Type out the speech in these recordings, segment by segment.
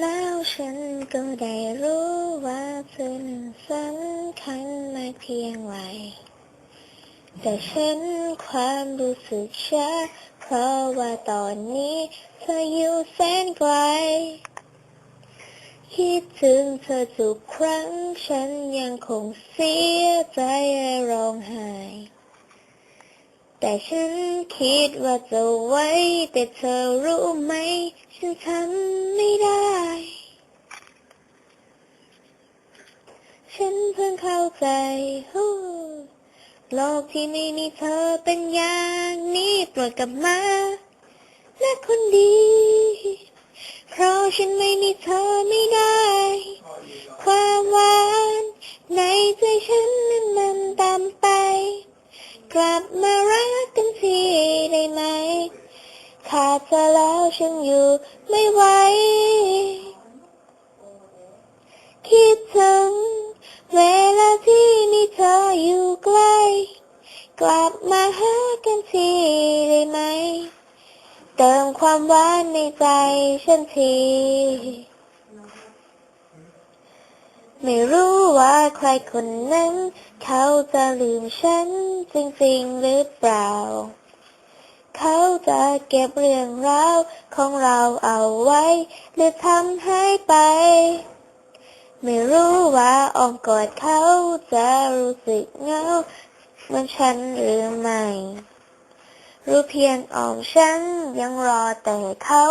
แล้วฉันก็ได้รู้ว่าเธอนั้นสำคัญมากเพียงไร แต่ฉันความรู้สึกช้าเพราะว่าตอนนี้เธออยู่แสนไกล คิดถึงเธอทุกครั้งฉันยังคงเสียใจร้องไห้แต่ฉันคิดว่าจะไว้ แต่เธอรู้ไหม ฉันทำไม่ได้ ฉันเพิ่งเข้าใจฮู้โลกที่ไม่มีเธอเป็นอย่างนี้โปรดกลับมาและคนดี เพราะฉันไม่มีเธอไม่ได้ ความหวานในใจฉันนั้นมันตามไป กลับมารักกันทีได้ไหม ขาดเธอแล้วฉันอยู่ไม่ไหวคิดถึง กลับมาหากันทีได้ไหม เติมความหวานในใจฉันที ไม่รู้ว่าใครคนนั้น เขาจะลืมฉันจริงๆหรือเปล่า เขาจะเก็บเรื่องราวของเราเอาไว้ หรือทำให้ไปไม่รู้ว่าอ้อมกอดเขาจะรู้สึกเหงา เหมือนฉันหรือไม่รู้เพียงอ้อมฉันยังรอแต่เขา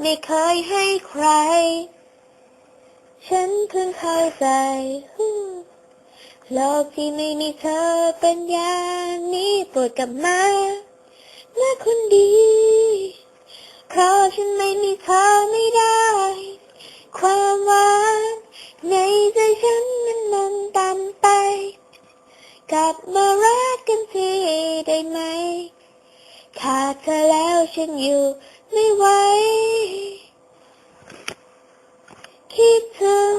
ไม่เคยให้ใคร ฉันเพิ่งเข้าใจโลกที่ไม่มีเธอเป็นอย่างนี้ปรดกลับมาและคนดีเพราะฉันไม่มีเธอไม่ได้ กลับมารักกันทีได้ไหมขาดเธอแล้วฉันอยู่ไม่ไหว คิดถึง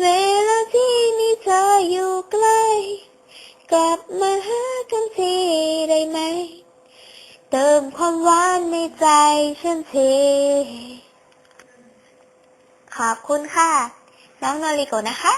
เวลาที่มีเธออยู่ใกล้ กลับมาหากันทีได้ไหม เติมความหวานในใจฉันทีขอบคุณค่ะ น้องนาริโกะนะคะ